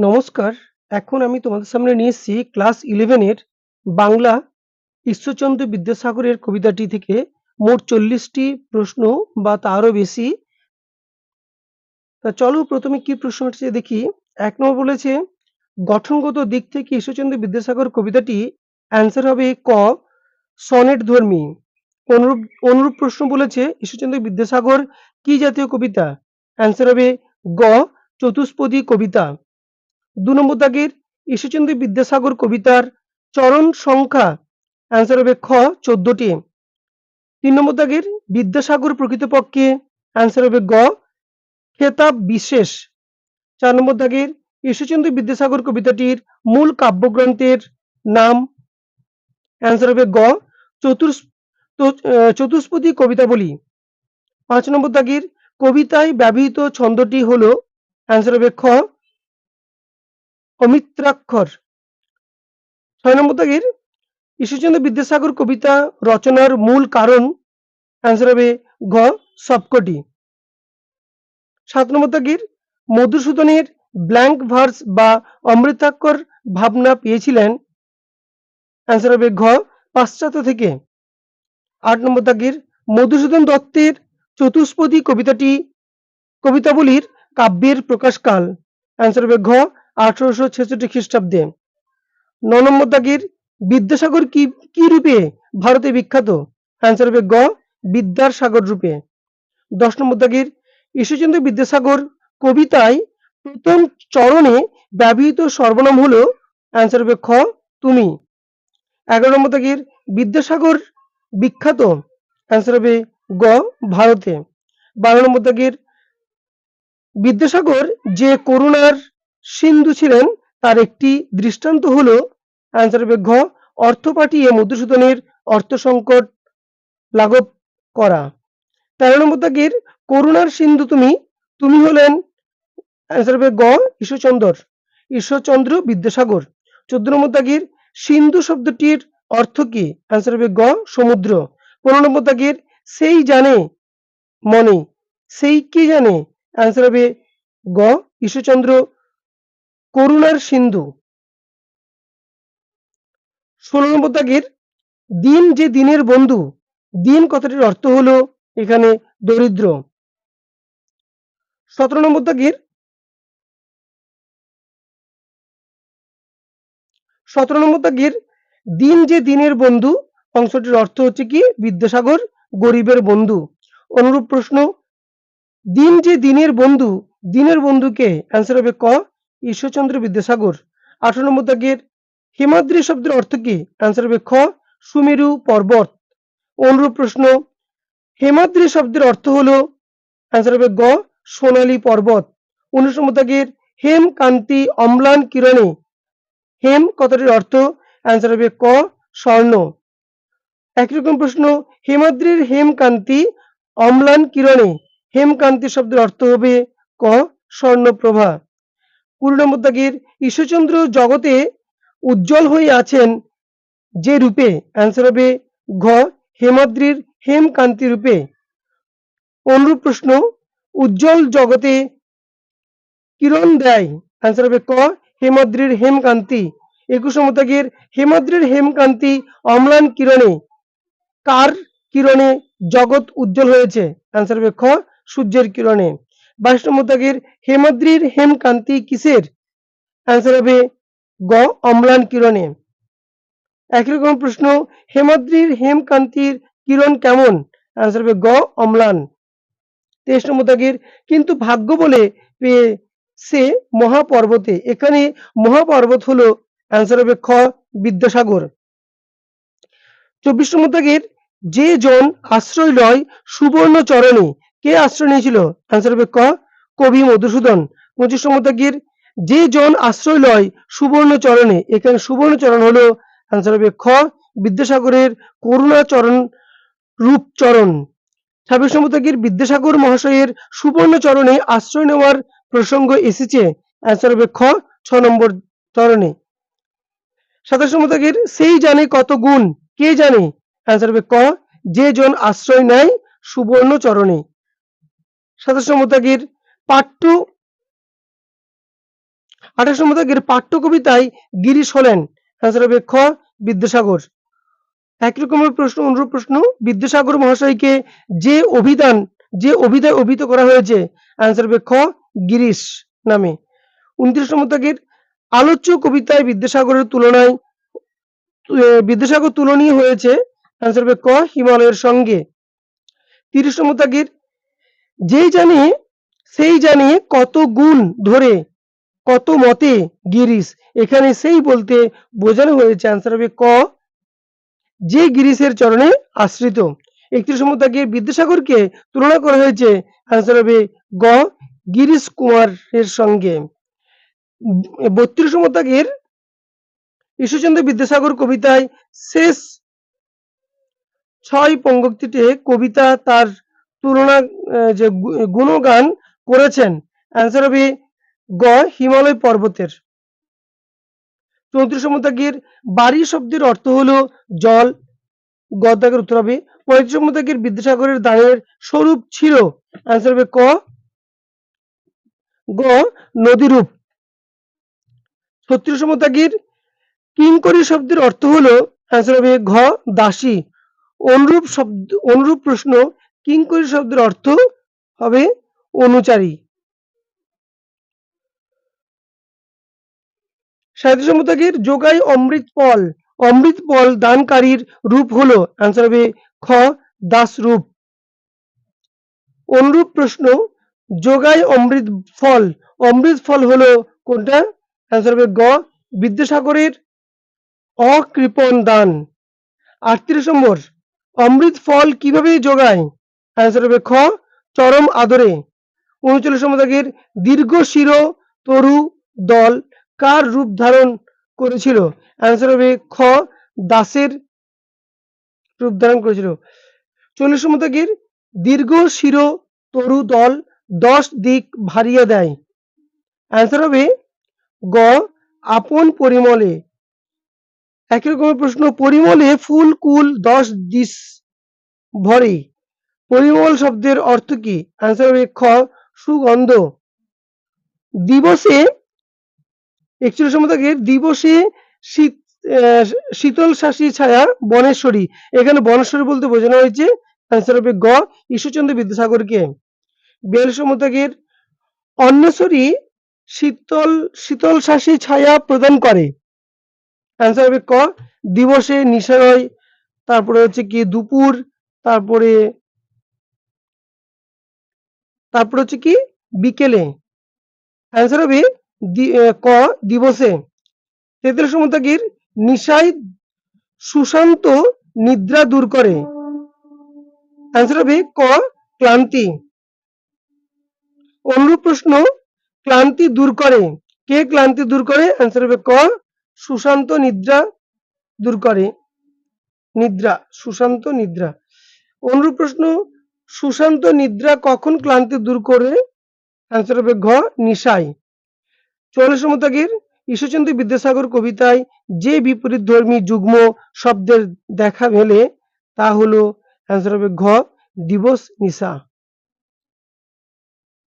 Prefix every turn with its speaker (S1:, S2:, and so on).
S1: নমস্কার। এখন আমি তোমাদের সামনে নিয়ে এসেছি ক্লাস ইলেভেনের বাংলা ঈশ্বরচন্দ্র বিদ্যাসাগরের কবিতাটি থেকে মোট চল্লিশটি প্রশ্ন বা তারও বেশি। তা চলো প্রথমে কি প্রশ্ন হচ্ছে দেখি। এক নম্বর বলেছে, গঠনগত দিক থেকে ঈশ্বরচন্দ্র বিদ্যাসাগর কবিতাটি অ্যান্সার হবে ক সনেট ধর্মী। অনুরূপ অনুরূপ প্রশ্ন বলেছে ঈশ্বরচন্দ্র বিদ্যাসাগর কি জাতীয় কবিতা? অ্যান্সার হবে গ চতুষ্পদী কবিতা। ২ নম্বর দাগের ঈশ্বরচন্দ্র বিদ্যাসাগর কবিতার চরণ সংখ্যা অ্যান্সার হবে খ ১৪ টি। ৩ নম্বর দাগের বিদ্যাসাগর প্রকৃতপক্ষে অ্যান্সার হবে গ, খেতাব বিশেষ। চার নম্বর দাগের ঈশ্বরচন্দ্র বিদ্যাসাগর কবিতাটির মূল কাব্যগ্রন্থের নাম অ্যান্সার হবে গ, চতুর্স চতুষ্পদী কবিতাবলী। পাঁচ নম্বর দাগের কবিতায় ব্যবহৃত ছন্দটি হল অ্যান্সার হবে খ অমিত্রাক্ষর। ছয় নম্বর দাগের, ঈশ্বরচন্দ্র বিদ্যাসাগর কবিতা রচনার মূল কারণ অ্যান্সার হবে ঘ, সবকটি। সাত নম্বর দাগের, মধুসূদনের ব্ল্যাঙ্ক ভার্স বা অমৃতাক্ষর ভাবনা পেয়েছিলেন অ্যান্সার হবে ঘ, পাশ্চাত্য থেকে। আট নম্বর দাগের, মধুসূদন দত্তের চতুষ্পদী কবিতাটি কবিতাবলীর কাব্যের প্রকাশকাল অ্যান্সার হবে ঘ আঠারোশো ছেষট্টি খ্রিস্টাব্দে। ন নম্বর বিদ্যাসাগর কি কি রূপে ভারতে বিখ্যাত অ্যান্সার হবে গ, বিদ্যার সাগর রূপে। দশ নম্বর দাগের, ঈশ্বরচন্দ্র বিদ্যাসাগর কবিতায় প্রথম চরণে ব্যবহৃত সর্বনাম হল অ্যান্সার হবে খ, তুমি। এগারো নম্বর দাগের, বিদ্যাসাগর বিখ্যাত অ্যান্সার হবে গ, ভারতে। বারো নম্বর দাগের, বিদ্যাসাগর যে করুণার সিন্ধু ছিলেন তার একটি দৃষ্টান্ত হল অ্যান্সার হবে ঘ অর্থ পাঠিয়ে মধুসূদনের অর্থ সংকট লাঘব করা। তেরো নম্বর দাগের, করুণার সিন্ধু তুমি তুমি হলেন অ্যান্সার হবে গ ঈশ্বরচন্দ্র ঈশ্বরচন্দ্র বিদ্যাসাগর। চোদ্দ নম্বর দাগের, সিন্ধু শব্দটির অর্থ কি অ্যান্সার হবে গ সমুদ্র। পনেরো নম্বর দাগের, সেই জানে মনে, সেই কি জানে অ্যান্সার হবে গ ঈশ্বরচন্দ্র করুণার সিন্ধু। ষোলো নম্বর দাগের, দিন যে দিনের বন্ধু, দিন কথাটির অর্থ হলো এখানে দরিদ্র। সতেরো নম্বর দাগের, সতেরো নম্বর দাগের, দিন যে দিনের বন্ধু, অংশটির অর্থ হচ্ছে কি বিদ্যাসাগর গরিবের বন্ধু। অনুরূপ প্রশ্ন, দিন যে দিনের বন্ধু, দিনের বন্ধুকে অ্যান্সার হবে ক ঈশ্বরচন্দ্র বিদ্যাসাগর। আঠারো নম্বর দাগের হিমাদ্রি শব্দের অর্থ কি অ্যান্সার হবে খ, সুমেরু পর্বত। অনুরূপ প্রশ্ন, হেমাদ্রি শব্দের অর্থ হল অ্যান্সার হবে গ, সোনালী পর্বত। উনিশ নম্বর দাগের হেম কান্তি অম্লান কিরণে হেম কথাটির অর্থ অ্যান্সার হবে ক, স্বর্ণ। একই রকম প্রশ্ন, হেমাদ্রির হেমকান্তি অম্লান কিরণে হেমকান্তি শব্দের অর্থ হবে ক, স্বর্ণপ্রভা। কুড়ি নম্বর ঈশ্বরচন্দ্র জগতে উজ্জ্বল হয়ে আছেন যে রূপে অ্যান্সার হবে ঘ, হেমাদ্রির হেমকান্তি রূপে। অনুরূপ প্রশ্ন, উজ্জ্বল জগতে কিরণ দেয় অ্যান্সার হবে ক, হেমাদ্রির হেমকান্তি। একুশ নম্বর হেমাদ্রির হেমকান্তি অম্লান কিরণে, কার কিরণে জগৎ উজ্জ্বল হয়েছে অ্যান্সার হবে খ, সূর্যের কিরণে। বাইশ নম্বর দাগের হেমাদ্রির হেমকান্তি কিসের অ্যান্সার হবে গ, অম্লান কিরণে। একই রকম প্রশ্ন, হেমাদ্রির হেমকান্তির কিরণ কেমন অ্যান্সার হবে গ, অম্লান। তেইশ নম্বর দাগের, কিন্তু ভাগ্য বলে পেয়ে সে মহাপর্বতে এখানে মহাপর্বত হলো অ্যান্সার হবে খ, বিদ্যাসাগর। চব্বিশ নম্বর দাগের, যে জন আশ্রয় লয় সুবর্ণ চরণে কে আশ্রয় নিয়েছিল অ্যান্সার হবে ক, কবি মধুসূদন। পঁচিশ নম্বর দাগের যে জন আশ্রয় লয় সুবর্ণ চরণে এখানে সুবর্ণ চরণ হলো অ্যান্সার হবে খ, বিদ্যাসাগরের করুণা চরণ রূপচরণ। ছাব্বিশ নম্বর দাগের বিদ্যাসাগর মহাশয়ের সুবর্ণ চরণে আশ্রয় নেওয়ার প্রসঙ্গ এসেছে অ্যান্সার হবে খ, ছ নম্বর চরণে। সাতাশ নম্বর দাগের সেই জানে কত গুণ, কে জানে অ্যান্সার হবে ক, যে জন আশ্রয় নেয় সুবর্ণ চরণে সাতাশ নম্বর দাগের পাঠ্য আঠাশ নম্বর দাগের পাঠ্য কবিতায় গিরিশ হলেন অ্যান্সার হবে খ বিদ্যাসাগর। একই রকমের প্রশ্ন, অনুরূপ প্রশ্ন, বিদ্যাসাগর মহাশয়কে যে অভিধান, যে অভিধায় অভিহিত করা হয়েছে অ্যান্সার হবে খ গিরিশ নামে। উনত্রিশ নম্বর দাগের আলোচ্য কবিতায় বিদ্যাসাগরের তুলনায় বিদ্যাসাগর তুলনীয় হয়েছে অ্যান্সার হবে ক হিমালয়ের সঙ্গে। তিরিশ নম্বর দাগের যেই জানি, সেই জানি কত গুণ ধরে, কত মতে গিরিশ। এখানে সেই বলতে বোঝানো হয়েছে অ্যান্সার হবে ক। যে গিরিশের চরণে আশ্রিত। একত্রিশ দাগে বিদ্যাসাগরকে তুলনা করা হয়েছে। অ্যান্সার হবে গ, গিরিশ কুমারের সঙ্গে। বত্রিশ নম্বর ঈশ্বরচন্দ্র বিদ্যাসাগর কবিতায় শেষ ছয় পঙ্ক্তিতে কবিতা তার তুলনা যে গুণগান করেছেন অ্যান্সার হবে গ হিমালয় পর্বতের। চৌত্রিশ শতকের বাড়ি শব্দের অর্থ হলো জল। গদ্দাকের উত্তর হবে, পঁয়ত্রিশ শতকের বিদ্যাসাগরের দানের স্বরূপ ছিল অ্যান্সার হবে ক, গ নদীরূপ। ছত্রিশ শতকের কিঙ্করী শব্দের অর্থ হলো অ্যান্সার হবে ঘ দাসী। অনুরূপ শব্দ, অনুরূপ প্রশ্ন কিঙ্করী শব্দের অর্থ হবে অনুচারী। সাহিত্য সম্পাদকের যোগাই অমৃত ফল অমৃত ফল দানকারীর রূপ হলো অ্যান্সার হবে খ দাস রূপ অনুরূপ প্রশ্ন, যোগাই অমৃত ফল অমৃত ফল হলো কোনটা? অ্যান্সার হবে গ, বিদ্যাসাগরের অকৃপণ দান। আটত্রিশ নম্বর, অমৃত ফল কীভাবে যোগায়? অ্যান্সার হবে চরম আদরে। উনচল্লিশ নম্বর দীর্ঘ শির তরু দল কার রূপ ধারণ করেছিল? অ্যান্সার হবে খ, দাসের রূপ ধারণ করেছিল। চল্লিশ নম্বর দীর্ঘ শির তরু দল দশ দিক ভারিয়ে দেয়। অ্যান্সার হবে গ, আপন পরিমলে। একই রকমের প্রশ্ন, পরিমলে ফুল, কুল দশ দিস ভরে। পরিমল শব্দের অর্থ কি? অ্যান্সার হবে খ, সুগন্ধ। দিবসে, একচল্লিশ নম্বর দাগের দিবসে শীত শীতল শাসী ছায়া বনেশ্বরী। এখানে বনেশ্বরী বলতে বোঝানো হয়েছে। অ্যান্সার হবে গ, ঈশ্বরচন্দ্র বিদ্যাসাগরকে। বিয়াল্লিশ নম্বর দাগের অন্বেশ্বরী শীতল শীতল শাসী ছায়া প্রদান করে। অ্যান্সার হবে ক, দিবসে নিশারয় তারপরে হচ্ছে কি দুপুর, তারপরে তারপরে হচ্ছে কি? বিকেলে। অ্যান্সার হবে ক, দিবসে। নম্বর দাগের নিশায় সুশান্ত নিদ্রা দূর করে। অ্যান্সার হবে ক, ক্লান্তি। অনুরূপ প্রশ্ন, ক্লান্তি দূর করে। কে ক্লান্তি দূর করে? অ্যান্সার হবে ক, সুশান্ত নিদ্রা দূর করে। নিদ্রা, সুশান্ত নিদ্রা। অনুরূপ প্রশ্ন সুশান্ত নিদ্রা কখন ক্লান্তি দূর করে? অ্যান্সার হবে ঘ, নিশাই। চুয়াল্লিশ দাগের ঈশ্বরচন্দ্র বিদ্যাসাগর কবিতায় যে বিপরীত ধর্মী যুগ্ম শব্দের দেখা মেলে, তা হলো অ্যান্সার হবে ঘ, দিবস, নিশা।